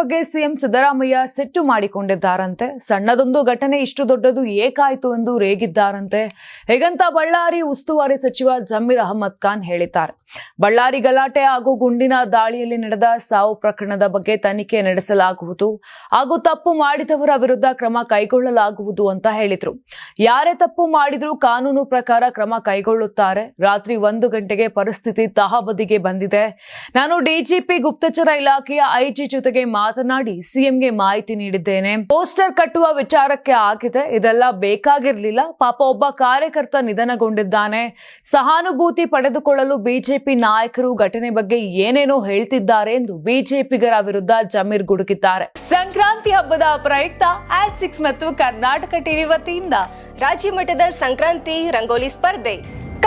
ಬಗ್ಗೆ CM Siddaramaiah set ಮಾಡಿಕೊಂಡಿದ್ದಾರಂತೆ. ಸಣ್ಣದೊಂದು ಘಟನೆ ಇಷ್ಟು ದೊಡ್ಡದು ಏಕಾಯಿತು ಎಂದು ರೇಗಿದ್ದಾರಂತೆ. ಹೇಗಂತ ಬಳ್ಳಾರಿ ಉಸ್ತುವಾರಿ ಸಚಿವ ಜಮೀರ್ ಅಹಮದ್ ಖಾನ್ ಹೇಳಿದ್ದಾರೆ. ಬಳ್ಳಾರಿ ಗಲಾಟೆ ಹಾಗೂ ಗುಂಡಿನ ದಾಳಿಯಲ್ಲಿ ನಡೆದ ಸಾವು ಪ್ರಕರಣದ ಬಗ್ಗೆ ತನಿಖೆ ನಡೆಸಲಾಗುವುದು ಹಾಗೂ ತಪ್ಪು ಮಾಡಿದವರ ವಿರುದ್ಧ ಕ್ರಮ ಕೈಗೊಳ್ಳಲಾಗುವುದು ಅಂತ ಹೇಳಿದ್ರು. ಯಾರೇ ತಪ್ಪು ಮಾಡಿದ್ರು ಕಾನೂನು ಪ್ರಕಾರ ಕ್ರಮ ಕೈಗೊಳ್ಳುತ್ತಾರೆ. ರಾತ್ರಿ ಒಂದು ಗಂಟೆಗೆ ಪರಿಸ್ಥಿತಿ ತಹಬದಿಗೆ ಬಂದಿದೆ. ನಾನು ಡಿಜಿಪಿ ಗುಪ್ತಚರ ಇಲಾಖೆಯ ಐಜಿ ಜೊತೆಗೆ ಮಾತನಾಡಿ ಸಿಎಂಗೆ ಮಾಹಿತಿ ನೀಡಿದ್ದೇನೆ. ಪೋಸ್ಟರ್ ಕಟ್ಟುವ ವಿಚಾರಕ್ಕೆ ಆಗಿದೆ. ಇದೆಲ್ಲ ಬೇಕಾಗಿರ್ಲಿಲ್ಲ. ಪಾಪ ಒಬ್ಬ ಕಾರ್ಯಕರ್ತ ನಿಧನಗೊಂಡಿದ್ದಾನೆ. ಸಹಾನುಭೂತಿ ಪಡೆದುಕೊಳ್ಳಲು ಬಿಜೆಪಿ ನಾಯಕರು ಘಟನೆ ಬಗ್ಗೆ ಏನೇನೋ ಹೇಳ್ತಿದ್ದಾರೆ ಎಂದು ಬಿಜೆಪಿಗರ ವಿರುದ್ಧ ಜಮೀರ್ ಗುಡುಕಿದ್ದಾರೆ ಸಂಕ್ರಾಂತಿ ಹಬ್ಬದ ಪ್ರಯುಕ್ತ ಆಟ್ ಸಿಕ್ಸ್ ಮತ್ತು ಕರ್ನಾಟಕ ಟಿವಿ ವತಿಯಿಂದ ರಾಜ್ಯ ಮಟ್ಟದ ಸಂಕ್ರಾಂತಿ ರಂಗೋಲಿ ಸ್ಪರ್ಧೆ.